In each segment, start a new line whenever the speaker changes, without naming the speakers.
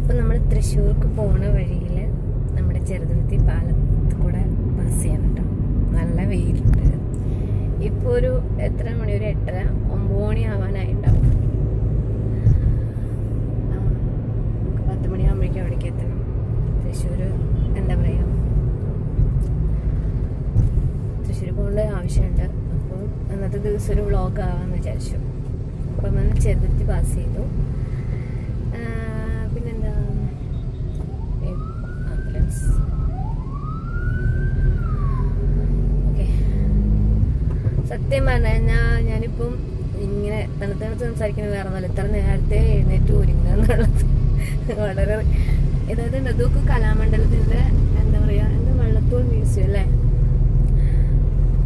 അപ്പം നമ്മൾ തൃശ്ശൂർക്ക് പോണ വഴിയിൽ നമ്മുടെ ചെറുതുരുത്തി പാലത്ത് കൂടെ പാസ് ചെയ്യണം കേട്ടോ നല്ല വെയിലുണ്ട്. ഇപ്പോൾ ഒരു എത്ര മണി? ഒരു എട്ടര? ഒമ്പത് മണി ആവാനായിട്ടുണ്ടാവും നമുക്ക് പത്ത് മണിയാകുമ്പോഴേക്കും അവിടേക്ക് എത്തണം. തൃശ്ശൂർ എന്താ പറയുക തൃശ്ശൂർ പോകേണ്ട ആവശ്യമുണ്ട് അപ്പോൾ അന്നത്തെ ദിവസം ഒരു വ്ളോഗ് ആവാമെന്ന് വിചാരിച്ചു. അപ്പം നമ്മൾ ചെറുതുരുത്തി പാസ് ചെയ്തു ആ, പിന്നെന്താ ആംബുലൻസ് ഓക്കെ സത്യം പറഞ്ഞാൽ ഞാനിപ്പം ഇങ്ങനെ തണുത്ത് തണുത്ത് സംസാരിക്കുന്നത് വേറെ നല്ല ഇത്ര നേരത്തെ എഴുന്നേറ്റ് ഒരുങ്ങുക എന്നുള്ളത്. വളരെ ഇതായത് ഇതൊക്കെ കലാമണ്ഡലത്തിന്റെ എന്താ പറയാ എന്താ വള്ളത്തോൾ മ്യൂസിയം അല്ലേ?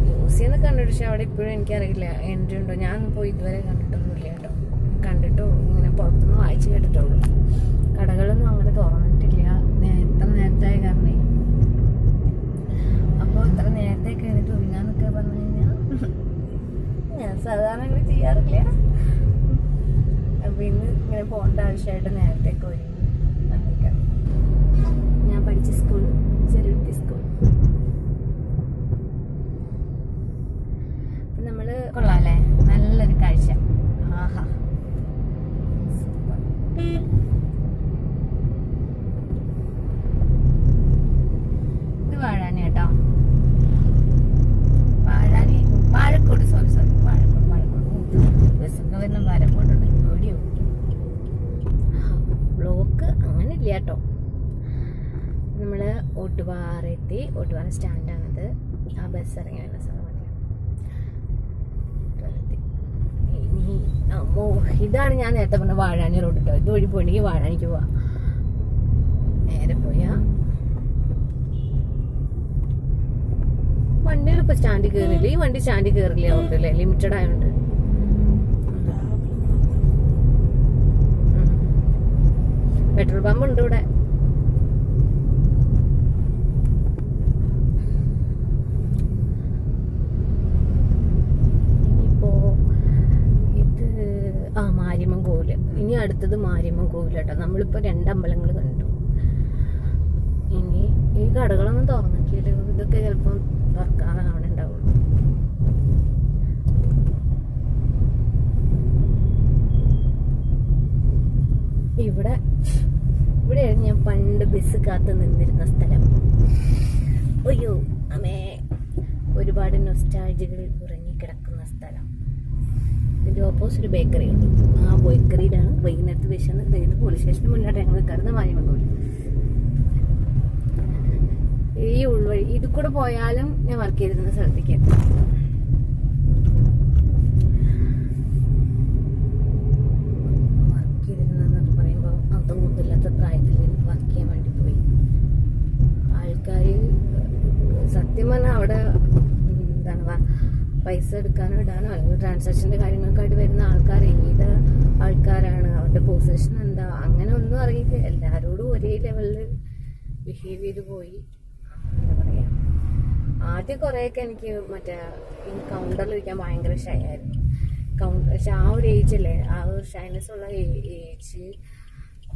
മ്യൂസിയം എന്ന് പക്ഷെ അവിടെ ഇപ്പോഴും എനിക്കറിയില്ല. എൻട്രി ഉണ്ടോ? ഞാൻ പോയി ഇതുവരെ കണ്ടിട്ടൊന്നുമില്ല കേട്ടോ. കണ്ടിട്ടോ ഇങ്ങനെ പുറത്തുനിന്ന് വായിച്ച് കേട്ടിട്ടുള്ളൂ. കടകളൊന്നും അങ്ങനെ തുറന്നിട്ടില്ല. നേരത്തെ ഇത്ര നേരത്തായ കാരണേ. അപ്പോൾ ഇത്ര നേരത്തെ കഴിഞ്ഞിട്ട് ഒരുങ്ങാന്നൊക്കെ പറഞ്ഞു കഴിഞ്ഞാൽ സാധാരണ ചെയ്യാറില്ല. അപ്പൊ ഇന്ന് ഇങ്ങനെ പോകേണ്ട ആവശ്യമായിട്ട് നേരത്തേക്ക് വന്നേക്കാം. ഞാൻ പഠിച്ച സ്കൂൾ ചെറുകുട്ടി സ്കൂൾ അപ്പൊ നമ്മൾ കൊള്ളാല്ലേ നല്ലൊരു കാഴ്ച. ആഹാ സൂപ്പർ. ഇത് വാഴാനി കേട്ടോ വാഴാനി വാഴക്കോട് സോറി സോറി വാഴക്കോട് വാഴക്കോട് ബസ്സൊക്കെ വരുന്ന വാഴക്കോട്ടുണ്ട് ഓടിയോ ബ്ലോക്ക് അങ്ങനെ ഇല്ല കേട്ടോ നമ്മൾ ഓട്ടുപാറ എത്തി ഓട്ടുപാറ സ്റ്റാൻഡാണിത് ആ ബസ് ഇറങ്ങി വരുന്ന സ്ഥലം മതി ഓട്ടുപാറ ഇനി അമ്മോ ഇതാണ് ഞാൻ നേരത്തെ പറഞ്ഞ വാഴാനി റോഡ് കേട്ടോ ഇത് വഴി പോയിണ്ടെങ്കിൽ വാഴാനിക്ക് പോവാം. നേരെ പോയാ വണ്ടികൾ ഇപ്പൊ സ്റ്റാൻഡിൽ കയറില്ല ഈ വണ്ടി സ്റ്റാൻഡിൽ കയറില്ല അല്ലേ ലിമിറ്റഡ് ആയതുകൊണ്ട് പെട്രോൾ പമ്പ് ഉണ്ട് ഇവിടെ ഇനിയിപ്പോ ഇത് ആ മാരിമൻ കോവിൽ ഇനി അടുത്തത് മാരിമൻ കോവിൽ നമ്മളിപ്പോ രണ്ട് അമ്പലങ്ങൾ കണ്ടു. ഇനി ഈ കടകളൊന്നും തുറന്നിട്ടില്ല. ഇതൊക്കെ ചിലപ്പം തുറക്കാതെ അവിടെ ഉണ്ടാവുള്ളൂ. ഇവിടെ ഇവിടെയാണ് ഞാൻ പണ്ട് ബസ് കാത്ത് നിന്നിരുന്ന സ്ഥലം. അയ്യോ അമ്മേ. ഒരുപാട് നൊസ്റ്റാൾജികളിൽ ഉറങ്ങിക്കിടക്കുന്ന സ്ഥലം. ഓപ്പോസിറ്റ് ബേക്കറി ഉണ്ട്. ആ ബേക്കറിയിലാണ് വൈകുന്നേരത്ത് വിശന്ന് കഴിഞ്ഞ് പോലീസ് സ്റ്റേഷന് മുന്നോട്ട് ഞങ്ങൾ നിൽക്കുന്നത് കൊണ്ടുപോയി. ഈ ഉൾവഴി ഇത് കൂടെ പോയാലും ഞാൻ വർക്ക് ചെയ്തിരുന്ന സ്ഥലത്തേക്ക് വർക്ക് ചെയ്തിരുന്നെന്നൊക്കെ പറയുമ്പോൾ അന്തം കുത്തില്ലാത്ത പ്രായത്തിൽ വർക്ക് ചെയ്യാൻ വേണ്ടി പോയി ആൾക്കാർ സത്യം പറഞ്ഞാൽ അവിടെ എന്താണ് വാ- പൈസ എടുക്കാനോ ഇടാനോ? അല്ലെങ്കിൽ ട്രാൻസാക്ഷന്റെ കാര്യങ്ങൾക്കായിട്ട് വരുന്ന ആൾക്കാർ ഏത് ആൾക്കാരാണ്? അവരുടെ പൊസിഷൻ എന്താ? അങ്ങനെ ഒന്നും അറിയില്ല. എല്ലാവരോടും ഒരേ ലെവലിൽ ബിഹേവ് ചെയ്ത് പോയി. എന്താ പറയുക ആദ്യം കുറേയൊക്കെ എനിക്ക് മറ്റേ ഈ കൗണ്ടറിൽ ഇരിക്കാൻ ഭയങ്കര ഷൈ ആയിരുന്നു കൗണ്ടർ പക്ഷെ ആ ഒരു ഏജ് അല്ലേ? ആ ഒരു ഷൈനസ് ഉള്ള ഏജ്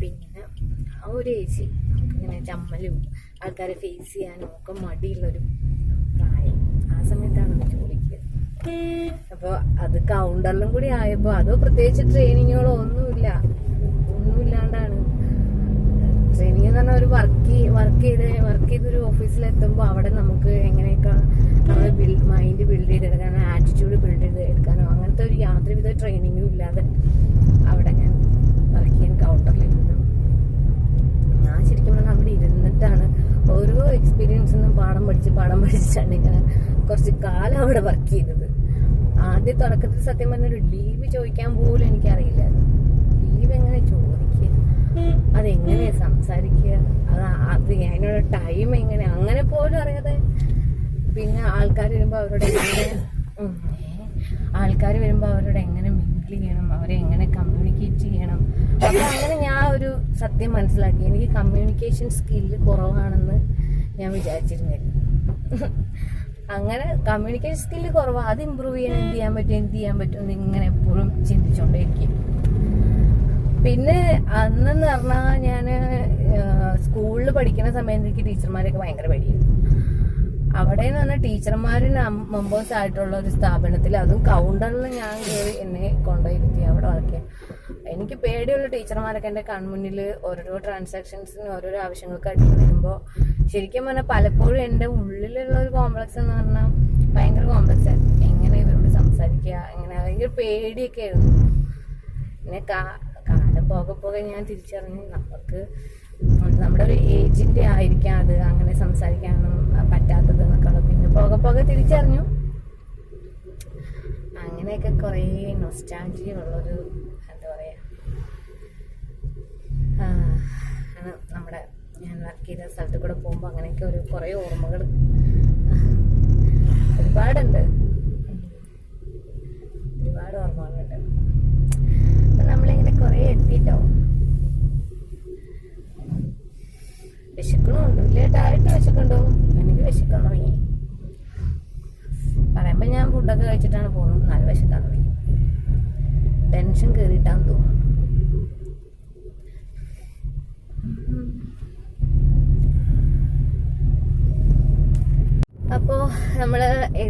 പിന്നെ ആ ഒരു ഏജ് ഇങ്ങനെ ചമ്മലും ആൾക്കാരെ ഫേസ് ചെയ്യാനും ഒക്കെ മടിയുള്ളൊരു പ്രായം. ആ സമയത്താണ് ജോലിക്ക് അപ്പോൾ അത് കൗണ്ടറിലും കൂടി ആയപ്പോൾ അത് പ്രത്യേകിച്ച് ട്രെയിനിങ്ങുകളോ ഒന്നുമില്ല. ഒന്നുമില്ലാണ്ടാണ്. ട്രെയിനിങ് എന്ന് പറഞ്ഞാൽ ഒരു വർക്ക് വർക്ക് ചെയ്ത് വർക്ക് ചെയ്തൊരു ഓഫീസിൽ എത്തുമ്പോൾ അവിടെ നമുക്ക് എങ്ങനെയൊക്കെ നമ്മുടെ മൈൻഡ് ബിൽഡ് ചെയ്തെടുക്കാനോ ആറ്റിറ്റ്യൂഡ് ബിൽഡ് ചെയ്ത് എടുക്കാനോ അങ്ങനത്തെ ഒരു യാതൊരുവിധ ട്രെയിനിങ്ങും ഇല്ലാതെ അവിടെ ഞാൻ വർക്ക് ചെയ്യാൻ കൗണ്ടറിൽ ഇരുന്നു ഞാൻ ശരിക്കും പറഞ്ഞാൽ അവിടെ ഇരുന്നിട്ടാണ് ഓരോ എക്സ്പീരിയൻസിൽ പാഠം പഠിച്ച് പാഠം പഠിച്ചിട്ടാണ് ഞാൻ കുറച്ച് കാലം അവിടെ വർക്ക് ചെയ്തത്. ആദ്യ തുടക്കത്തിൽ സത്യം പറഞ്ഞ ഒരു ലീവ് ചോദിക്കാൻ പോലും എനിക്കറിയില്ല. ലീവ് എങ്ങനെ ചോദിക്കുക അതെങ്ങനെ സംസാരിക്കുക? അത് അത് അതിനുള്ള ടൈം എങ്ങനെ? അങ്ങനെ പോലും അറിയാതെ പിന്നെ ആൾക്കാർ വരുമ്പോൾ അവരോട് എങ്ങനെ ആൾക്കാർ വരുമ്പോൾ അവരോട് എങ്ങനെ മിങ്കിൾ ചെയ്യണം? അവരെ എങ്ങനെ കമ്മ്യൂണിക്കേറ്റ് ചെയ്യണം? അപ്പൊ അങ്ങനെ ഞാൻ ഒരു സത്യം മനസ്സിലാക്കി. എനിക്ക് കമ്മ്യൂണിക്കേഷൻ സ്കില്ല് കുറവാണെന്ന് ഞാൻ വിചാരിച്ചിരുന്നില്ല. അങ്ങനെ കമ്മ്യൂണിക്കേഷൻ സ്കില്ല് കുറവാ. അത് ഇമ്പ്രൂവ് ചെയ്യാൻ എന്ത് ചെയ്യാൻ പറ്റും എന്ത് ചെയ്യാൻ പറ്റും എന്ന് ഇങ്ങനെ എപ്പോഴും ചിന്തിച്ചുകൊണ്ടേയിരിക്കും പിന്നെ അന്നെന്ന് പറഞ്ഞാൽ ഞാൻ സ്കൂളിൽ പഠിക്കുന്ന സമയത്ത് എനിക്ക് ടീച്ചർമാരെയൊക്കെ ഭയങ്കര പേടിയായിരുന്നു. അവിടെ എന്ന് പറഞ്ഞാൽ ടീച്ചർമാര് മെമ്പേഴ്സ് ആയിട്ടുള്ള ഒരു സ്ഥാപനത്തിൽ അതും കൗണ്ടറിൽ ഞാൻ കയറി എന്നെ കൊണ്ടുപോയിരുത്തി അവിടെ വർക്ക് എനിക്ക് പേടിയുള്ള ടീച്ചർമാരൊക്കെ എന്റെ കൺമുന്നിൽ ഓരോരോ ട്രാൻസാക്ഷൻസിന് ഓരോരോ ആവശ്യങ്ങൾക്കായിട്ട് വരുമ്പോൾ ശരിക്കും പറഞ്ഞാൽ പലപ്പോഴും എന്റെ ഉള്ളിലുള്ള ഒരു കോംപ്ലക്സ് എന്ന് പറഞ്ഞാൽ ഭയങ്കര കോംപ്ലക്സ് ആയിരുന്നു എങ്ങനെ ഇവരോട് സംസാരിക്കുക എങ്ങനെ ഭയങ്കര പേടിയൊക്കെ ആയിരുന്നു. പിന്നെ കാലം പോകെ പോകെ ഞാൻ തിരിച്ചറിഞ്ഞു നമുക്ക് നമ്മുടെ ഒരു ഏജിന്റെ ആയിരിക്കാം അത് അങ്ങനെ സംസാരിക്കാനൊന്നും പറ്റാത്തത് എന്നൊക്കെ പിന്നെ പോകെ പോകെ തിരിച്ചറിഞ്ഞു. അങ്ങനെയൊക്കെ കുറേ നൊസ്റ്റാൾജിയ ഉള്ളൊരു എന്താ പറയുക നമ്മുടെ ഞാൻ വർക്ക് ചെയ്ത സ്ഥലത്ത് കൂടെ പോകുമ്പോൾ അങ്ങനെയൊക്കെ ഒരു കുറേ ഓർമ്മകൾ ഒരുപാടുണ്ട്.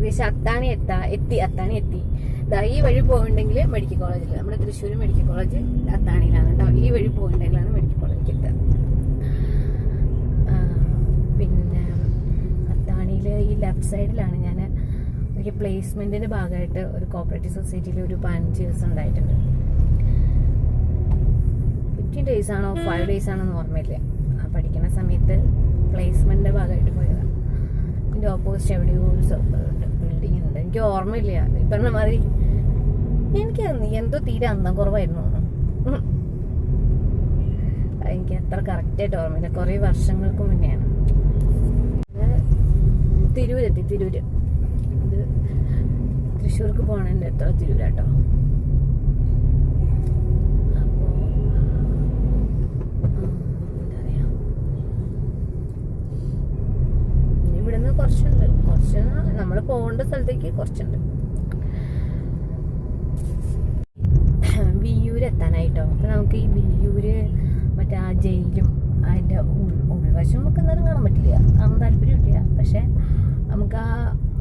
ഏകദേശം അത്താണി എത്താ എത്തി അത്താണി എത്തി. ഈ വഴി പോകണ്ടെങ്കിൽ മെഡിക്കൽ കോളേജിൽ നമ്മുടെ തൃശ്ശൂർ മെഡിക്കൽ കോളേജ് അത്താണിയിലാണ് കേട്ടോ ഈ വഴി പോകണ്ടെങ്കിലാണ് മെഡിക്കൽ കോളേജിൽ എത്തുക പിന്നെ അത്താണിയിൽ ഈ ലെഫ്റ്റ് സൈഡിലാണ് ഞാൻ ഒരു പ്ലേസ്മെന്റിന്റെ ഭാഗമായിട്ട് ഒരു കോപ്പറേറ്റീവ് സൊസൈറ്റിയിൽ ഒരു പതിനഞ്ച് ദിവസം ഉണ്ടായിട്ടുണ്ട്. ഫിഫ്റ്റീൻ ഡേയ്സ് ആണോ ഫൈവ് ഡേയ്സ് ആണോ എന്ന് ഓർമ്മയില്ല പഠിക്കുന്ന സമയത്ത് പ്ലേസ്മെന്റിന്റെ ഭാഗമായിട്ട് പോയതാണ് ഇതിന്റെ ഓപ്പോസിറ്റ് എവിടെയോ ഒരു എനിക്ക് ഓർമ്മയില്ല. ഈ പറഞ്ഞ മാതിരി എനിക്ക് എന്തോ തീരെ അന്തം കുറവായിരുന്നു. എനിക്ക് അത്ര കറക്റ്റായിട്ട് ഓർമ്മയില്ല. കുറേ വർഷങ്ങൾക്ക് മുന്നെയാണ് തിരൂരെത്തി തിരൂര് അത് തൃശ്ശൂർക്ക് പോകണതിന്റെ എത്ര തിരൂരാട്ടോ. ഇവിടുന്ന് കുറച്ചുണ്ട്. കുറച്ച് നമ്മൾ പോകേണ്ട സ്ഥലത്തേക്ക് കുറച്ചുണ്ട്. വിയ്യൂര് എത്താനായിട്ടോ അപ്പൊ നമുക്ക് ഈ വിയ്യൂര് മറ്റേ ആ ജയിലും അതിന്റെ ഉൾ- ഉൾവശം നമുക്ക് എന്തായാലും കാണാൻ പറ്റില്ല. കാണാൻ താല്പര്യമില്ല. പക്ഷെ നമുക്ക് ആ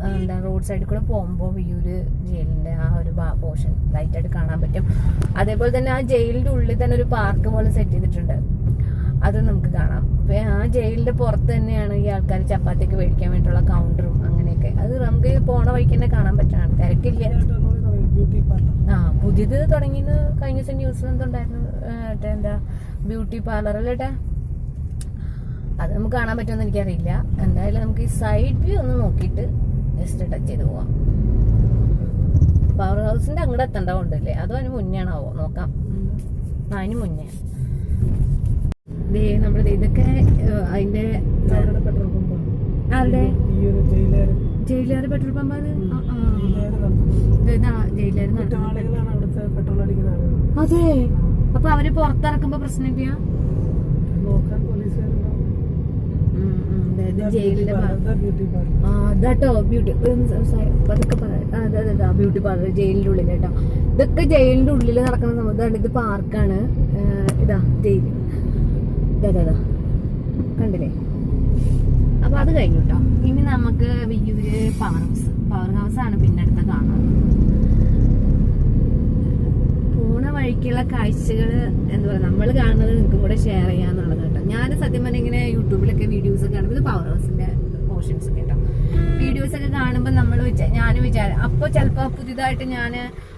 എന്താ റോഡ് സൈഡിൽ കൂടെ പോകുമ്പോൾ വിയ്യൂര് ജയിലിന്റെ ആ ഒരു പോർഷൻ ലൈറ്റായിട്ട് കാണാൻ പറ്റും. അതേപോലെ തന്നെ ആ ജയിലിന്റെ ഉള്ളിൽ തന്നെ ഒരു പാർക്ക് പോലെ സെറ്റ് ചെയ്തിട്ടുണ്ട്. അത് നമുക്ക് കാണാം. ആ ജയിലിന്റെ പുറത്ത് തന്നെയാണ് ഈ ആൾക്കാർ ചപ്പാത്തിക്ക് മേടിക്കാൻ വേണ്ടിയിട്ടുള്ള കൗണ്ടറും അങ്ങനെയൊക്കെ അത് നമുക്ക് പോണ വഴിക്ക് തന്നെ കാണാൻ പറ്റണം തിരക്കില്ല. ആ പുതിയത് തുടങ്ങിയത് കഴിഞ്ഞ ദിവസം ന്യൂസിൽ എന്തുണ്ടായിരുന്നു? എന്താ ബ്യൂട്ടി പാർലർ അല്ലേട്ടാ അത് നമുക്ക് കാണാൻ പറ്റുമെന്ന് എനിക്കറിയില്ല. എന്തായാലും നമുക്ക് ഈ സൈഡ് വ്യൂ ഒന്ന് നോക്കിയിട്ട് ജസ്റ്റ് ടച്ച് ചെയ്ത് പോവാം. പവർ ഹൗസിന്റെ അങ്ങോട്ട് എത്തേണ്ട കൊണ്ടല്ലേ? അതോ അതിന് മുന്നെയാണാവോ? നോക്കാം. അതിന് മുന്നേ. ദേ നമ്മുടെ ഇതൊക്കെ അതിന്റെ ആരുടെ? ജയിലേറ് പെട്രോൾ പമ്പ് അതെ? അപ്പൊ അവർ പുറത്തിറക്കുമ്പോ പ്രശ്നമില്ല?
ബ്യൂട്ടി
അതാട്ടോ ബ്യൂട്ടി പാർലർ ജയിലിന്റെ ഉള്ളിൽ കേട്ടോ ഇതൊക്കെ ജയിലിന്റെ ഉള്ളിൽ നടക്കുന്ന സംഭവം ഇത് പാർക്കാണ്. ഇതാ ജയിൽ. ഇതാ കണ്ടില്ലേ? അപ്പൊ അത് കഴിഞ്ഞു കേട്ടോ ഇനി നമുക്ക് Viyyur power house power house ആണ് പിന്നെ അടുത്ത കാണാൻ പോണ വഴിക്കുള്ള കാഴ്ചകൾ എന്താ പറയുക നമ്മൾ കാണുന്നത് നിങ്ങൾക്കും കൂടെ ഷെയർ ചെയ്യാന്നുള്ളത് കേട്ടോ. ഞാൻ സത്യം പറഞ്ഞാൽ ഇങ്ങനെ യൂട്യൂബിലൊക്കെ വീഡിയോസ് കാണുമ്പോൾ പവർ ഹൗസിന്റെ പോർഷൻസ് കേട്ടോ. വീഡിയോസ് ഒക്കെ കാണുമ്പോൾ നമ്മൾ ഞാൻ വിചാരം അപ്പോൾ ചിലപ്പോൾ പുതിയതായിട്ട് ഞാൻ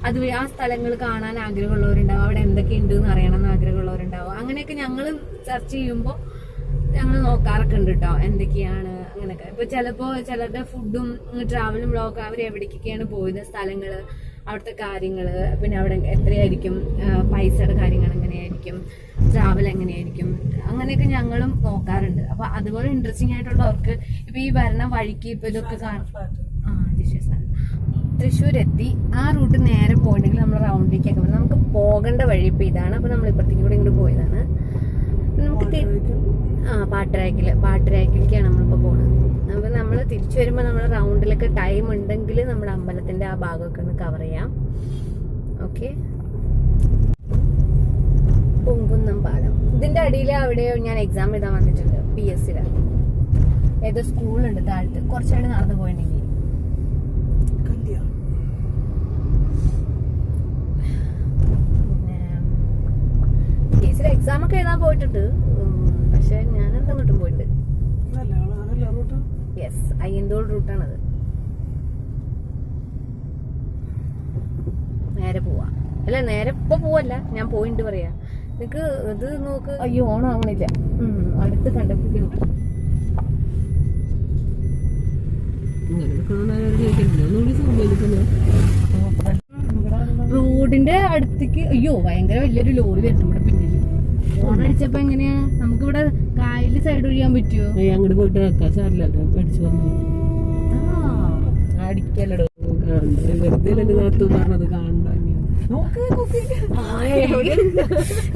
അത് ആ സ്ഥലങ്ങൾ കാണാൻ ആഗ്രഹമുള്ളവരുണ്ടാവും. അവിടെ എന്തൊക്കെ ഉണ്ട് എന്ന് അറിയണം എന്ന് ആഗ്രഹമുള്ളവരുണ്ടാവും. അങ്ങനെയൊക്കെ ഞങ്ങൾ സെർച്ച് ചെയ്യുമ്പോൾ ഞങ്ങൾ നോക്കാറൊക്കെ ഉണ്ട് കേട്ടോ. എന്തൊക്കെയാണ് അങ്ങനെയൊക്കെ ഇപ്പൊ ചിലപ്പോ ചിലരുടെ ഫുഡും ട്രാവലും ബ്ലോഗ് അവർ എവിടേക്കൊക്കെയാണ് പോയത് സ്ഥലങ്ങൾ അവിടുത്തെ കാര്യങ്ങൾ പിന്നെ അവിടെ എത്രയായിരിക്കും പൈസയുടെ കാര്യങ്ങൾ എങ്ങനെയായിരിക്കും ട്രാവൽ എങ്ങനെയായിരിക്കും അങ്ങനെയൊക്കെ ഞങ്ങളും നോക്കാറുണ്ട്. അപ്പൊ അതുപോലെ ഇൻട്രസ്റ്റിംഗ് ആയിട്ടുള്ളവർക്ക് ഇപ്പൊ ഈ വരണ വഴിക്ക് ഇപ്പൊ ഇതൊക്കെ തൃശ്ശൂർ എത്തി ആ റൂട്ട് നേരെ പോയിട്ടുണ്ടെങ്കിൽ നമ്മൾ റൗണ്ടിലേക്കൊക്കെ പോകും നമുക്ക് പോകേണ്ട വഴി ഇപ്പൊ ഇതാണ്. അപ്പൊ നമ്മൾ ഇപ്പുറത്തേക്ക് കൂടെ ഇങ്ങോട്ട് പോയതാണ്. നമുക്ക് ആ പാട്ടരാക്കിൽ പാട്ടരാക്കിലേക്കാണ് നമ്മളിപ്പോ പോണത്. നമുക്ക് നമ്മൾ തിരിച്ചു വരുമ്പോൾ നമ്മൾ റൗണ്ടിലൊക്കെ ടൈം ഉണ്ടെങ്കിൽ നമ്മുടെ അമ്പലത്തിന്റെ ആ ഭാഗമൊക്കെ ഒന്ന് കവർ ചെയ്യാം. ഓക്കെ പൊങ്കുന്നം പാലം. ഇതിന്റെ അടിയിൽ അവിടെ ഞാൻ എക്സാം എഴുതാൻ വന്നിട്ടുണ്ട് പി എസ് സിയുടെ ഏതോ സ്കൂളുണ്ട് താഴത്ത്. കുറച്ചായിട്ട് നടന്നു പോയിട്ടുണ്ടെങ്കിൽ
കല്യാ
പിന്നെ സിയുടെ എക്സാം ഒക്കെ എഴുതാൻ പോയിട്ടുണ്ട്. പക്ഷെ ഞാൻ പോയിട്ടുണ്ട്
അതല്ല അതല്ല റൂട്ട്
യെസ് അയ്യന്തോൾ റൂട്ടാണത് നേരെ പോവാ. അല്ല നേരെ ഇപ്പൊ പോവല്ല ഞാൻ പോയിണ്ട് പറയാ. നിനക്ക് ഇത് നോക്ക്. അയ്യോ ഓണാവണില്ല അടുത്ത് കണ്ടപ്പോഴേ റോഡിന്റെ അടുത്തേക്ക് അയ്യോ ഭയങ്കര വലിയൊരു ലോറി വരുന്നു. ഇവിടെ അടിച്ചപ്പോ എങ്ങനെയാ? നമുക്ക് ഇവിടെ കായലിൽ സൈഡ് ഒഴിയാൻ പറ്റുമോ
അങ്ങോട്ട് പോയിട്ട് വെക്കാം സാറില്ലല്ലോ പഠിച്ചു വന്നു.
അടിക്കല്ലോ
വെറുതെ എന്റെ നാത്തു പറഞ്ഞത് കാണണ്ട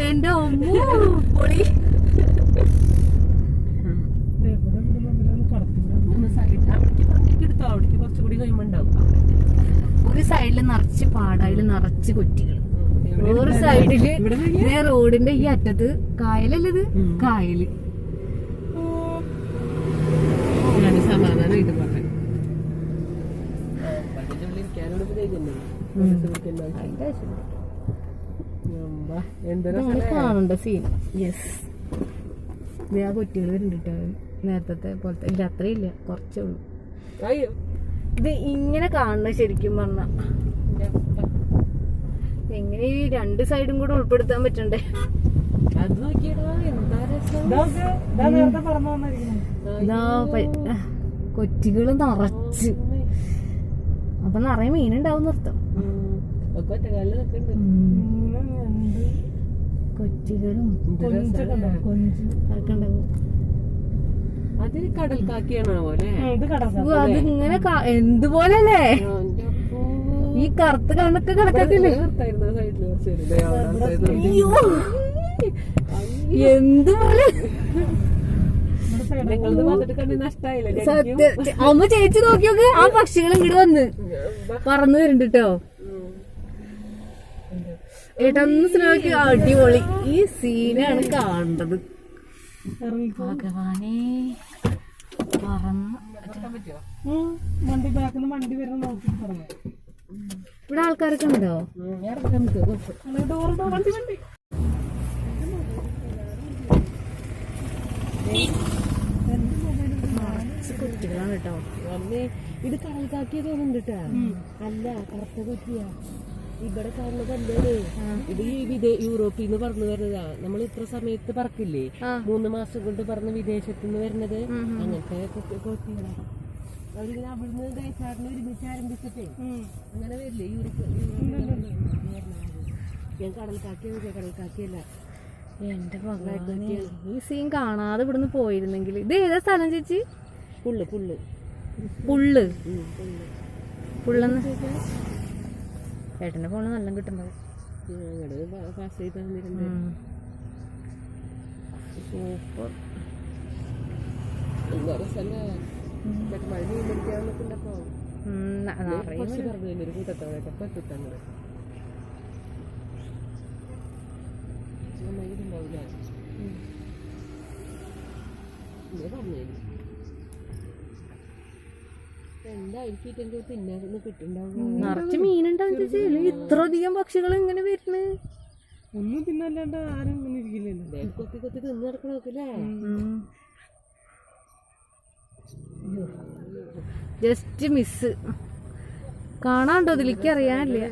എന്റെ അമ്മ. പൊളി. ഒരു സൈഡിൽ നിറച്ച് പാടായിൽ നിറച്ച് കൊറ്റികൾ വേറെ
സൈഡിൽ
ഇതേ റോഡിന്റെ ഈ അറ്റത്ത് കായലല്ലത്? കായൽ. കാണണ്ട സീൻ യെസ് ആ കൊറ്റികൾ വരുന്നുണ്ട് നേരത്തെ പോലത്തെ ഇല്ല അത്രയില്ല കുറച്ചേ ഉള്ളൂ. ഇത് ഇങ്ങനെ കാണണം ശരിക്കും പറഞ്ഞ. എങ്ങനെ ഈ രണ്ട് സൈഡും കൂടെ ഉൾപ്പെടുത്താൻ പറ്റണ്ടേ?
അത് നോക്കിയടാ
കൊറ്റികൾ നിറച്ച്. അപ്പൊ നിറയെ മീനുണ്ടാവും നിർത്തം. കൊറ്റികളും
കൊഞ്ചൊക്കെ ഉണ്ടാവും കൊഞ്ച്.
അത് കടൽ കാക്കിയാണോ പോലെ
ഇത് കടക്കാം
ഉവ്വ്, അത് ഇങ്ങനെ കാ- എന്തുപോലല്ലേ ഈ കറുത്ത് കണക്ക് കിടക്കത്തില്ലേ എന്തുപോലെ? അമ്മ ചേച്ചി നോക്കി നോക്ക്. ആ പക്ഷികൾ ഇങ്ങോട്ട് വന്ന് പറന്നു വരുന്നുണ്ട് കേട്ടോ ഏട്ടൊന്ന് നോക്കി അടിപൊളി ഈ സീനാണ് കാണേണ്ടത് ഭഗവാനെ പറന്ന്.
ഉം, വണ്ടി ബാക്കിൽ വണ്ടി വരുന്ന നോക്കി പറഞ്ഞു
ഇവിടെ ആൾക്കാരൊക്കെ ഉണ്ടോ?
ഡോർ വണ്ടി വണ്ടി
കുട്ടികളാണ് കേട്ടോ
അമ്മേ ഇത് കടൽ കാക്കിയ തോന്നുന്നുണ്ട് ട്ടാ. അല്ല കറുത്ത കുട്ടിയാ ഇവിടെ കാണുന്നതല്ലേ ഇത് ഈ വിദേ യൂറോപ്പിൽ നിന്ന് പറന്നു വരുന്നതാ നമ്മൾ ഇത്ര സമയത്ത് പറക്കില്ലേ മൂന്ന് മാസം കൊണ്ട് പറന്ന് വിദേശത്തുനിന്ന് വരുന്നത് അങ്ങനത്തെ കോട്ടികളാ അവരിങ്ങനെ അവിടുന്ന് കഴിച്ചാറിന് ഒരുമിച്ച് ആരംഭിച്ചിട്ടേ അങ്ങനെ വരില്ലേ? യൂറോപ്പ് ഞാൻ കടൽ കാക്കിയ കടൽ കാക്കിയല്ല
എന്റെ ഭഗവാനെ ഈ സീൻ കാണാതെ ഇവിടുന്ന് പോയിരുന്നെങ്കിൽ. ഇത് ഏതാ സ്ഥലം ചേച്ചി?
പുള്ള് പുള്ള്.
പുള്ള്.
പുള്ളെന്ന് പുള്ള്.
പുള്ളന്ന്? ഏട്ടന്റെ ഫോണ് നല്ല കിട്ടുന്നത്. സൂപ്പർ. നിറച്ച് മീനുണ്ടാവും ചേച്ചി. ഇത്ര അധികം പക്ഷികൾ ഇങ്ങനെ വരുന്നു?
ഒന്നും തിന്നല്ലാണ്ട് ആരും ഇരിക്കില്ലല്ലോ.
കൊത്തി കൊത്തി തിന്നു നടക്കണോക്കല്ലേ
ജസ്റ്റ് മിസ് കാണാണ്ടോ ഇതിലേക്ക് അറിയാനില്ല.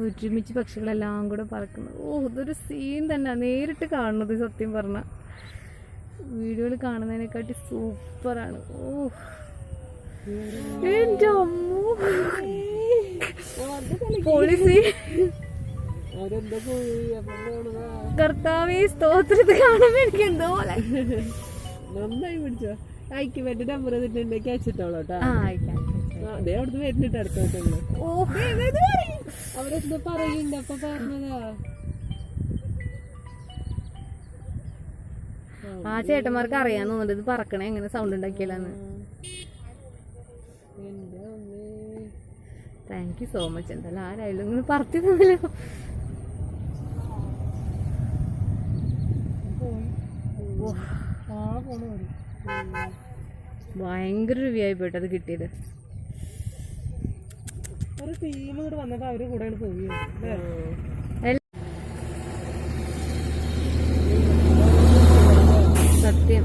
ഒരുമിച്ച് പക്ഷികളെല്ലാം കൂടെ പറക്കുന്നത് ഓ ഇതൊരു സീൻ തന്നെ. നേരിട്ട് കാണുന്നത് സത്യം പറഞ്ഞ. വീഡിയോയിൽ കാണുന്നതിനെക്കാട്ടി സൂപ്പറാണ്. ഓ. എന്റെ അമ്മോ. പോളിസി.
കർത്താവ് പോയി അപ്പൊ കാണുക
കർത്താവേ സ്തോത്രത്തെ കാണുമ്പോ എനിക്ക് എന്തോ
നന്നായി പിടിച്ചോ. അയക്ക് വേണ്ടി നമ്പർ തന്നിട്ടുണ്ടെങ്കിൽ അയച്ചിട്ടോളൂ കേട്ടോ
ആ.
അതേ അവിടുന്ന് അടുത്തോട്ട്
ഓ.
അവരെന്താ പറയുന്നുണ്ട് അപ്പൊ പറഞ്ഞതാ.
ആ ചേട്ടന്മാർക്ക് അറിയാൻ തോന്നുന്നുണ്ട് ഇത് പറക്കണേ എങ്ങനെ സൗണ്ട് ഉണ്ടാക്കിയാലാന്ന് താങ്ക് യു സോ മച്ച് എന്തായാലും ആരായാലും ഇങ്ങനെ പറത്തി തന്നല്ലോ.
പോണ വഴി
ഭയങ്കര റിവ്യൂ ആയി പോയിട്ട് അത് കിട്ടിയത്.
ഒരു ടീം ഇങ്ങോട്ട് വന്നിട്ട് അവർ കൂടെ പോയി അല്ലേ
എൽ- സത്യം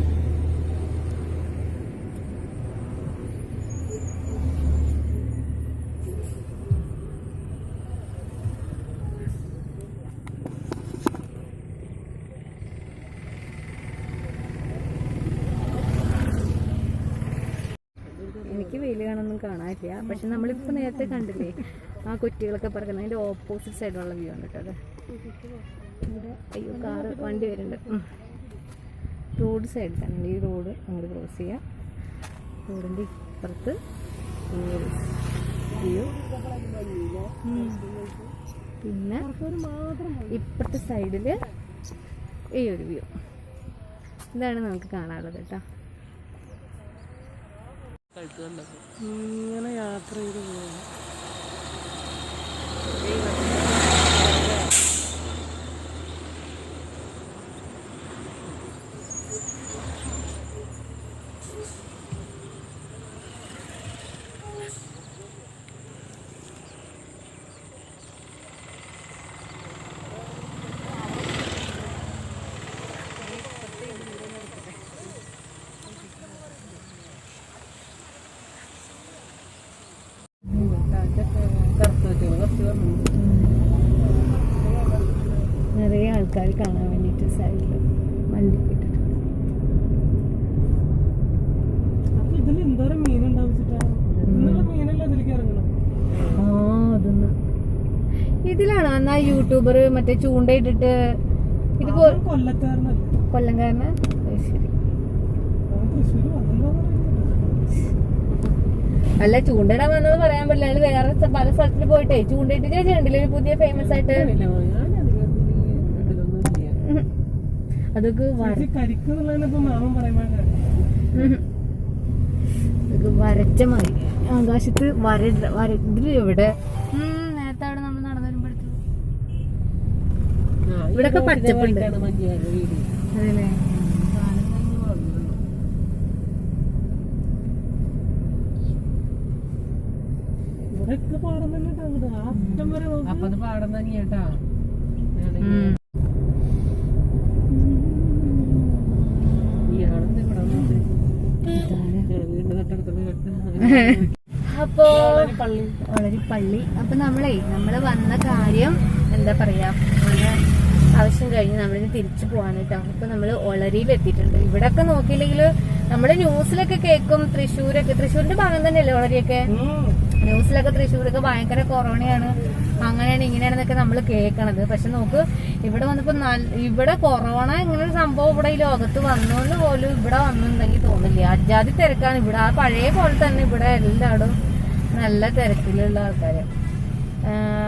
കാണൊന്നും കാണാനില്ല. പക്ഷെ നമ്മളിപ്പോ നേരത്തെ കണ്ടില്ലേ ആ കുറ്റികളൊക്കെ പറക്കുന്നത് അതിന്റെ ഓപ്പോസിറ്റ് സൈഡിലുള്ള വ്യൂ ആണ് കേട്ടോ ഇവിടെ അയ്യോ കാറ് വണ്ടി വരുന്നുണ്ട്. റോഡ് സൈഡ് തന്നെ ഈ റോഡ് അങ്ങോട്ട് ക്രോസ് ചെയ്യാം. റോഡിന്റെ ഇപ്പുറത്ത് വ്യൂ പിന്നെ ഇപ്പുറത്തെ സൈഡിൽ ഈ ഒരു വ്യൂ ഇതാണ് നമുക്ക് കാണാനുള്ളത് കേട്ടോ.
ഇങ്ങനെ യാത്ര ചെയ്ത് പോകും
ആൾക്കാർ കാണാൻ വേണ്ടിട്ട് സൈഡിൽ വണ്ടി ഇട്ടിട്ടുണ്ട്
അപ്പൊ ഇതിൽ എന്തോരം മീനല്ല ഇതിലേക്ക് ഇറങ്ങണം
ആ അതൊന്ന്. ഇതിലാണോ എന്നാ യൂട്യൂബർ മറ്റേ ചൂണ്ടയിട്ടിട്ട് ഇത് പോ-
അവൻ കൊല്ലത്തുകാരനല്ല
കൊല്ലംകാരന്? ശരി. അല്ല ചൂണ്ടയിടാൻ വന്നത് പറയാൻ പറ്റില്ല. അതിൽ വേറെ പല സ്ഥലത്തിൽ പോയിട്ടേ. ചൂണ്ടയിട്ടിട്ട് കണ്ടില്ലേ? ഒരു പുതിയ ഫേമസ് ആയിട്ട് അതൊക്കെ വരച്ച മതി ആകാശത്ത് വര വര ഇവിടെ എവിടെ? നേരത്തെ അവിടെ നമ്മൾ നടന്നു വരുമ്പോഴത്തേക്കും ഇവിടൊക്കെ പച്ചപ്പുണ്ട്. അതല്ലേ?
അപ്പൊ അത് പാടം തന്നെയാട്ടാ.
അപ്പോ
വളരെ പള്ളി
അപ്പൊ നമ്മളെ നമ്മൾ വന്ന കാര്യം എന്താ പറയാ ആവശ്യം കഴിഞ്ഞ് നമ്മളിത് തിരിച്ചു പോവാൻ കേട്ടോ അപ്പൊ നമ്മൾ ഒളരിയിൽ എത്തിയിട്ടുണ്ട് ഇവിടെ ഒക്കെ നോക്കിയില്ലെങ്കിൽ നമ്മുടെ ന്യൂസിലൊക്കെ കേൾക്കും തൃശ്ശൂരൊക്കെ. തൃശ്ശൂരിന്റെ ഭാഗം തന്നെയല്ലേ ഒളരിയൊക്കെ. ന്യൂസിലൊക്കെ തൃശ്ശൂരൊക്കെ ഭയങ്കര കൊറോണയാണ്. അങ്ങനെയാണ് ഇങ്ങനെയാണെന്നൊക്കെ നമ്മൾ കേൾക്കണത് പക്ഷെ നോക്ക് ഇവിടെ വന്നപ്പോ നല്ല ഇവിടെ കൊറോണ ഇങ്ങനെ ഒരു സംഭവം ഇവിടെ ഈ ലോകത്ത് വന്നുകൊണ്ട് പോലും ഇവിടെ വന്നിട്ടുണ്ടെങ്കിൽ തോന്നില്ല അജാതി തിരക്കാണ്. ഇവിടെ ആ പഴയ പോലെ തന്നെ ഇവിടെ എല്ലായിടും നല്ല തിരക്കിലുള്ള ആൾക്കാര്.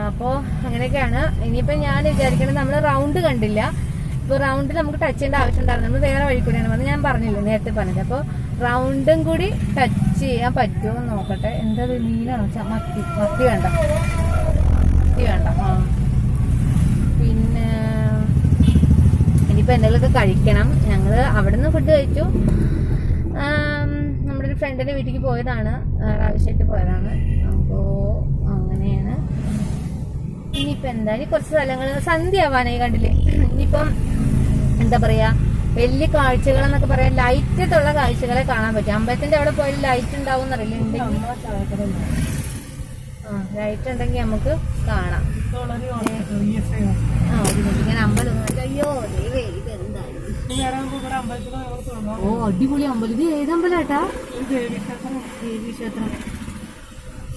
അപ്പോ അങ്ങനെയൊക്കെയാണ്. ഇനിയിപ്പോ ഞാൻ വിചാരിക്കണത് നമ്മൾ റൗണ്ട് കണ്ടില്ല. ഇപ്പൊ റൗണ്ടിൽ നമുക്ക് ടച്ച് ചെയ്യേണ്ട ആവശ്യം ഉണ്ടായിരുന്നു നമ്മൾ വേറെ വഴി കൂടിയാണ്. ഞാൻ പറഞ്ഞില്ലേ നേരത്തെ പറഞ്ഞത് അപ്പോൾ റൗണ്ടും കൂടി ടച്ച് ചെയ്യാൻ പറ്റുമോ എന്ന് നോക്കട്ടെ. എന്താ മീനാണോ മത്തി മത്തി വേണ്ട. മത്തി വേണ്ട. പിന്നെ ഇനിയിപ്പോ എന്തെങ്കിലുമൊക്കെ കഴിക്കണം. അവിടെ നിന്ന് ഫുഡ് കഴിച്ചു. നമ്മുടെ ഒരു ഫ്രണ്ടിന്റെ വീട്ടിലേക്ക് പോയതാണ്. ആവശ്യമായിട്ട് പോയതാണ്. അപ്പോൾ അങ്ങനെയാണ്. ഇനിയിപ്പോ എന്തായാലും കുറച്ച് സ്ഥലങ്ങൾ സന്ധ്യ ആവാനായി കണ്ടില്ലേ? ഇനിയിപ്പം എന്താ പറയാ? വലിയ കാഴ്ചകൾ എന്നൊക്കെ ലൈറ്റ് ലൈറ്റത്തുള്ള കാഴ്ചകളെ കാണാൻ പറ്റും. അമ്പലത്തിന്റെ അവിടെ പോയാൽ ലൈറ്റ് ഉണ്ടാവും എന്നറിയില്ല ഉണ്ടെങ്കിൽ
നമ്മളെ ചായക്കട ഉണ്ട്.
ആ ലൈറ്റ് ഉണ്ടെങ്കിൽ നമുക്ക് കാണാം. ഞാൻ അമ്പലം അയ്യോ ദൈവേ ഓ അടിപൊളി അമ്പലം. ഇത് ഏത് അമ്പലാട്ടാ?
ഒരു ദേവീക്ഷേത്രം
ദേവി ക്ഷേത്രം.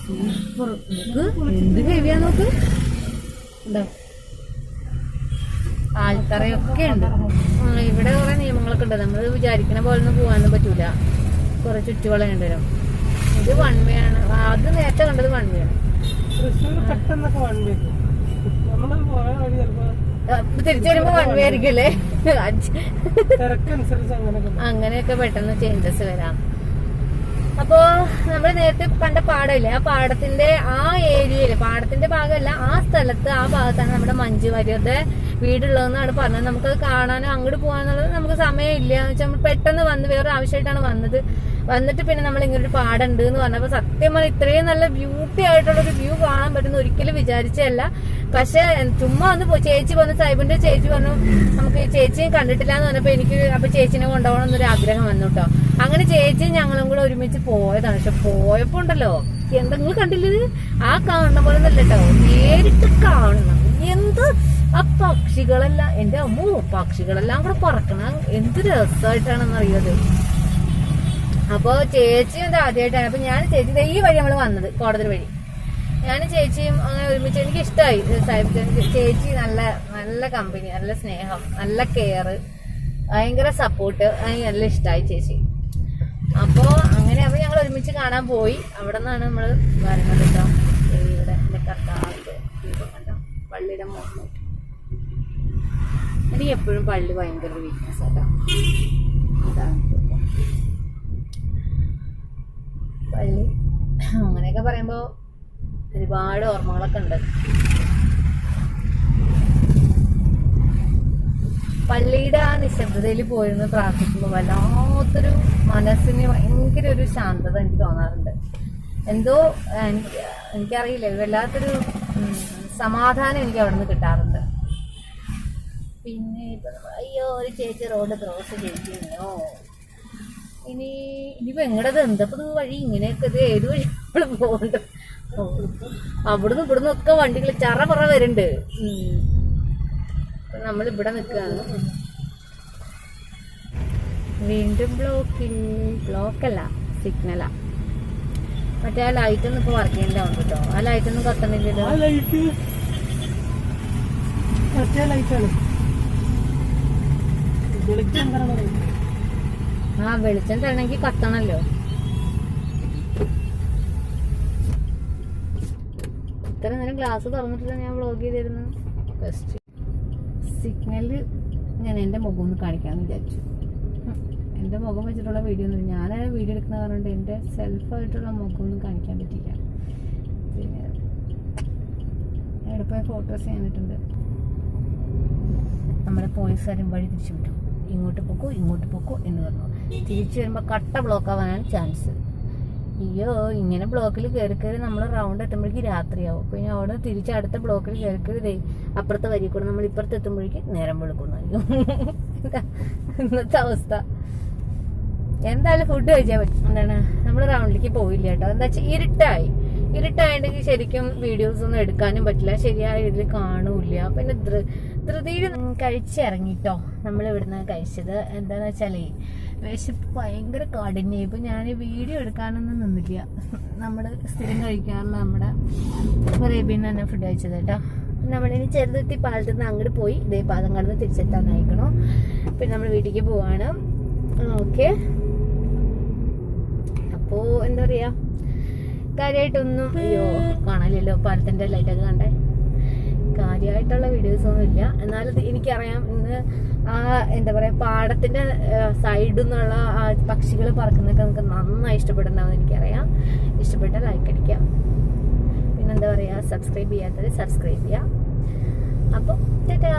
സൂപ്പർ. നോക്ക് എന്ത് ഹെവിയാ നോക്ക്? ഉണ്ടോ ആൽത്തറയൊക്കെ ഉണ്ട്. ഇവിടെ കുറെ നിയമങ്ങളൊക്കെ ഉണ്ട്. നമ്മൾ വിചാരിക്കുന്ന പോലെ ഒന്നും പോകാനൊന്നും പറ്റൂല. കുറെ ചുറ്റുവളം ഉണ്ടല്ലോ ഇത് വൺ വേ ആണ്. ആദ്യം അത് നേരത്തെ കണ്ടത് വൺ വേ ആണ്.
തൃശ്ശൂർ പെട്ടെന്നൊക്കെ വണ്ടി വരും. നമ്മൾ പോയ വഴി ചിലപ്പോ
ആ, ഇപ്പൊ തിരിച്ചു വരുമ്പോ വൺ വേ ആയിരിക്കുമല്ലേ
തിരക്കനുസരിച്ച് അങ്ങനെയൊക്കെ
പെട്ടെന്ന് ചേഞ്ചസ് വരാം. അപ്പോ നമ്മൾ നേരത്തെ കണ്ട പാടമില്ലേ? ആ പാടത്തിന്റെ ആ ഏരിയയിൽ പാടത്തിന്റെ ഭാഗമല്ല ആ സ്ഥലത്ത് ആ ഭാഗത്താണ് നമ്മുടെ മഞ്ജു വാര്യരുടെ വീടുള്ളതെന്നാണ് പറഞ്ഞത്. നമുക്കത് കാണാനും അങ്ങോട്ട് പോകാന്നുള്ളത് നമുക്ക് സമയമില്ല. എന്ന് വെച്ചാൽ നമ്മൾ പെട്ടെന്ന് വന്ന് വേറെ ആവശ്യമായിട്ടാണ് വന്നത്. വന്നിട്ട് പിന്നെ നമ്മൾ ഇങ്ങനെ ഒരു പാടുണ്ട് എന്ന് പറഞ്ഞപ്പോൾ സത്യം പറഞ്ഞാൽ ഇത്രയും നല്ല ബ്യൂട്ടി ആയിട്ടുള്ള ഒരു വ്യൂ കാണാൻ പറ്റുന്ന ഒരിക്കലും വിചാരിച്ചല്ല പക്ഷെ ചുമ്മാ ഒന്ന് ചേച്ചി വന്ന് സൈബിന്റെ ചേച്ചി പറഞ്ഞു നമുക്ക് ചേച്ചിയെ കണ്ടിട്ടില്ല എന്ന് പറഞ്ഞപ്പോ എനിക്ക് അപ്പൊ ചേച്ചിനെ കൊണ്ടുപോകണം എന്നൊരു ആഗ്രഹം വന്നു കേട്ടോ അങ്ങനെ ചേച്ചിയും ഞങ്ങളും കൂടെ ഒരുമിച്ച് പോയതാണ്. പക്ഷെ പോയപ്പോ ഉണ്ടല്ലോ എന്തെങ്കിലും കണ്ടില്ലത്? ആ കാണുന്ന പോലെ ഒന്നല്ല കേട്ടോ നേരിട്ട് കാണണം? എന്ത്? ആ പക്ഷികളെല്ലാം എന്റെ അമ്മോ പക്ഷികളെല്ലാം കൂടെ പറക്കണം. എന്ത് രസമായിട്ടാണെന്ന് അറിയത് അപ്പൊ ചേച്ചി ഇത് ആദ്യമായിട്ടാണ് അപ്പൊ ഞാൻ ചേച്ചി ഈ വഴി നമ്മൾ വന്നത് കോടതി വഴി. ഞാൻ ചേച്ചിയും അങ്ങനെ ഒരുമിച്ച് എനിക്ക് ഇഷ്ടമായി സാഹിബ് ചേച്ചി നല്ല നല്ല കമ്പനി നല്ല സ്നേഹം നല്ല കെയർ ഭയങ്കര സപ്പോർട്ട് എനിക്ക് നല്ല ഇഷ്ടമായി ചേച്ചി. അപ്പോ അങ്ങനെ അപ്പൊ ഞങ്ങൾ ഒരുമിച്ച് കാണാൻ പോയി. അവിടെ നിന്നാണ് നമ്മൾ വരുന്നത് കേട്ടോ ഇവിടെ എന്റെ കർത്താവിന്റെ ദീപം കണ്ടോ? പള്ളിയുടെ മോഹം എനിക്ക് എപ്പോഴും പള്ളി ഭയങ്കര വീക്ക്നെസ് ആട്ടോ അതാണ് ഇപ്പൊ. പള്ളി. അങ്ങനെയൊക്കെ പറയുമ്പോ ഒരുപാട് ഓർമ്മകളൊക്കെ ഉണ്ട്. പള്ളിയുടെ ആ നിശബ്ദതയിൽ പോയിരുന്ന് പ്രാർത്ഥിക്കുമ്പോൾ വല്ലാത്തൊരു മനസ്സിന് ഭയങ്കര ഒരു ശാന്തത എനിക്ക് തോന്നാറുണ്ട്. എന്തോ എനിക്ക് എനിക്കറിയില്ല വല്ലാത്തൊരു സമാധാനം എനിക്ക് അവിടെ നിന്ന് കിട്ടാറുണ്ട്. പിന്നെ ഇപ്പൊ അയ്യോ ഒരു ചേച്ചി റോഡ് ക്രോസ് ചെയ്തിരുന്നോ. ഇനി ഇനിയിപ്പോ എങ്ങടത് എന്തപ്പോ വഴി ഇങ്ങനെയൊക്കെ ഏത് വഴി നമ്മൾ പോകണ്ട അവിടുന്ന് ഇവിടുന്ന് ഒക്കെ വണ്ടികൾ ചറ പറ വരുന്നുണ്ട്. നമ്മൾ ഇവിടെ നിൽക്കുകയാണ് വീണ്ടും ബ്ലോക്കിൽ ബ്ലോക്കല്ല സിഗ്നലാ. മറ്റേ ആ ലൈറ്റ് ഒന്നും ഇപ്പൊ വർക്ക് ചെയ്യണ്ടാവും കേട്ടോ ആ ലൈറ്റ് ഒന്നും കത്തണില്ലല്ലോ.
മറ്റേ ലൈറ്റാണ് വെളിച്ചം
ആ വെളിച്ചം തരണമെങ്കിൽ കത്തണല്ലോ. ഇത്ര നേരം ഗ്ലാസ് തുറന്നിട്ടില്ല ഞാൻ വ്ളോഗ് ചെയ്തിരുന്നു സിഗ്നൽ ഞാൻ എന്റെ മുഖം ഒന്ന് കാണിക്കാമെന്ന് വിചാരിച്ചു. എന്റെ മുഖം വെച്ചിട്ടുള്ള വീഡിയോ ഒന്നും ഞാൻ വീഡിയോ എടുക്കുന്ന കാരണം എന്റെ സെൽഫായിട്ടുള്ള മുഖം ഒന്നും കാണിക്കാൻ പറ്റില്ല പിന്നെ എവിടെ പോയി ഫോട്ടോസ് ചെയ്യാനിട്ടുണ്ട് നമ്മുടെ പോലീസുകാരും വഴി തിരിച്ചു വിട്ടു. ഇങ്ങോട്ട് പോക്കോ ഇങ്ങോട്ട് പോക്കോ എന്ന് പറഞ്ഞു. തിരിച്ചു വരുമ്പോൾ കട്ട ബ്ലോക്ക് ആവാനാണ് ചാൻസ് അയ്യോ ഇങ്ങനെ ബ്ലോക്കിൽ കയറി കയറി നമ്മൾ റൗണ്ട് എത്തുമ്പോഴേക്ക് രാത്രിയാവും. പിന്നെ അവിടെ തിരിച്ച് അടുത്ത ബ്ലോക്കിൽ കയറി കയറി അപ്പുറത്തെ വരി കൂടെ നമ്മൾ ഇപ്പുറത്ത് എത്തുമ്പോഴേക്ക് നേരം വെളുക്കുന്നു. ഇന്നത്തെ അവസ്ഥ? എന്തായാലും ഫുഡ് കഴിച്ചാൽ പറ്റും എന്താണ്? നമ്മൾ റൗണ്ടിലേക്ക് പോയില്ല കേട്ടോ. എന്താ വെച്ചാൽ ഇരുട്ടായി. ഇരുട്ടായിട്ടുണ്ടെങ്കിൽ ശരിക്കും വീഡിയോസ് ഒന്നും എടുക്കാനും പറ്റില്ല. ശരിയായ ഇതിൽ കാണൂല പിന്നെ ധൃതിയിൽ കഴിച്ചിറങ്ങിട്ടോ. നമ്മൾ ഇവിടുന്ന് കഴിച്ചത് എന്താണെന്ന് വെച്ചാലേ വിശപ്പ് ഭയങ്കര കാഠിന്യം. ഇപ്പൊ ഞാൻ വീഡിയോ എടുക്കാനൊന്നും നിന്നില്ല. നമ്മൾ സ്ഥിരം കഴിക്കാറുള്ള നമ്മുടെ അറേബ്യൻ തന്നെ ഫുഡ് കഴിച്ചത് കേട്ടോ. നമ്മളിനി ചെറുതെത്തി പാലത്തിൽ നിന്ന് അങ്ങോട്ട് പോയി. ഇതേ പാലം കടന്ന് തിരിച്ചെത്താൻ അയക്കണം പിന്നെ നമ്മൾ വീട്ടിലേക്ക് പോവാണ്. ഓക്കെ. അപ്പോ എന്താ പറയാ? കാര്യമായിട്ടൊന്നും അയ്യോ കാണാനില്ലല്ലോ. പാലത്തിന്റെ ലൈറ്റൊക്കെ കണ്ടേ. കാര്യമായിട്ടുള്ള വീഡിയോസ് ഒന്നും ഇല്ല. എന്നാലും എനിക്കറിയാം ഇന്ന് ആ എന്താ പറയാ പാടത്തിന്റെ സൈഡിൽ നിന്നുള്ള ആ പക്ഷികൾ പറക്കുന്നൊക്കെ നമുക്ക് നന്നായി ഇഷ്ടപ്പെടുന്നുണ്ടാവും എനിക്കറിയാം. ഇഷ്ടപ്പെട്ട ലൈക്ക് അടിക്കാം പിന്നെന്താ പറയാ സബ്സ്ക്രൈബ് ചെയ്യാത്തത് സബ്സ്ക്രൈബ് ചെയ്യാം അപ്പോൾ ടാറ്റാ.